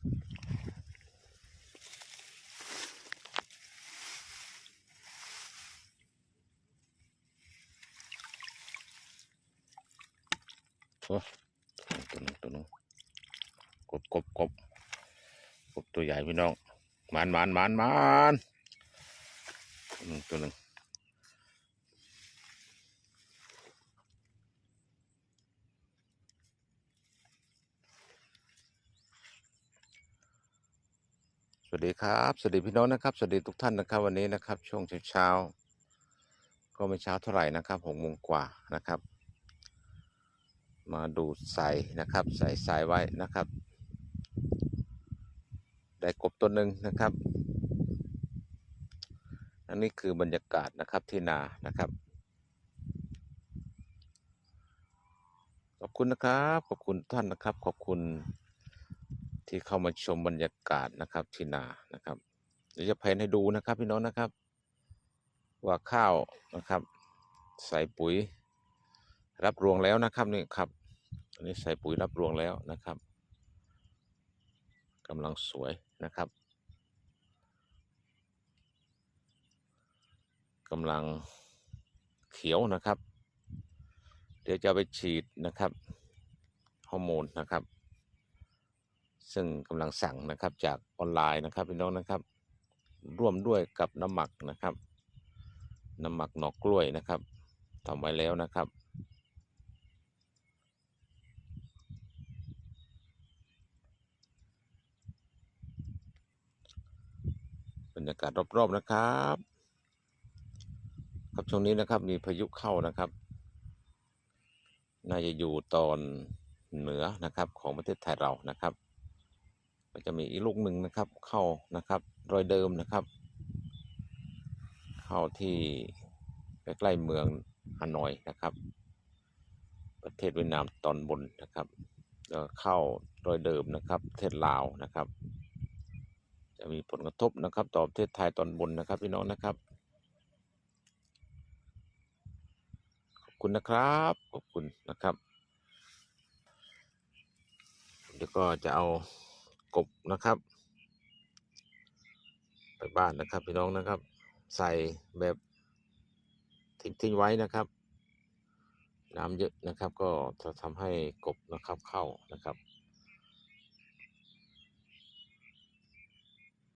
โอ้ตัวนึงตัวนึงกบกบกบกบตัวใหญ่พี่น้องหมานหมานหมานหมานตัวนึงตัวนึง สวัสดีครับ สวัสดีพี่น้องนะครับ สวัสดีทุกท่านนะครับวันนี้นะครับ ช่วงเช้าๆก็ไม่เช้าเท่าไหร่นะครับหกโมงกว่านะครับ มาดูใส่นะครับ ใส่สายไว้นะครับ ได้กบตัวหนึ่งนะครับ อันนี้คือบรรยากาศนะครับที่นานะครับขอบคุณนะครับ ขอบคุณท่านนะครับ ขอบคุณ ที่เข้ามาชมบรรยากาศนะครับที่นานะครับเดี๋ยวจะเพนให้ดูนะครับพี่น้องนะครับ ว่าข้าวนะครับ ใส่ปุ๋ย รับรวงแล้วนะครับนี่ครับอันนี้ใส่ปุ๋ยรับรวงแล้วนะครับกำลังสวยนะครับกำลังเขียวนะครับ เดี๋ยวจะไปฉีดนะครับฮอร์โมนนะครับ ซึ่งกำลังสั่งนะครับจากออนไลน์นะครับพี่น้องนะครับ ร่วมด้วยกับน้ำหมักนะครับ น้ำหมักหนอกกล้วยนะครับทำไว้แล้วนะครับ บรรยากาศรอบๆนะครับ ครับช่วงนี้นะครับมีพายุเข้านะครับน่าจะอยู่ตอนเหนือนะครับของประเทศไทยเรานะครับ ก็จะมีอีกลูกหนึ่งนะครับ เข้านะครับรอยเดิมนะครับ เข้าที่ใกล้ๆเมืองฮานอยนะครับ ประเทศเวียดนามตอนบนนะครับแล้วเข้ารอยเดิมนะครับประเทศลาวนะครับ จะมีผลกระทบนะครับ ต่อประเทศไทยตอนบนนะครับพี่น้องนะครับขอบคุณนะครับขอบคุณนะครับเดี๋ยวก็จะเอา กบนะครับ ไปบ้านนะครับพี่น้องนะครับ ใส่แบบทิ้งทิ้งไว้นะครับ น้ำเยอะนะครับ ก็จะทำให้กบนะครับเข้านะครับ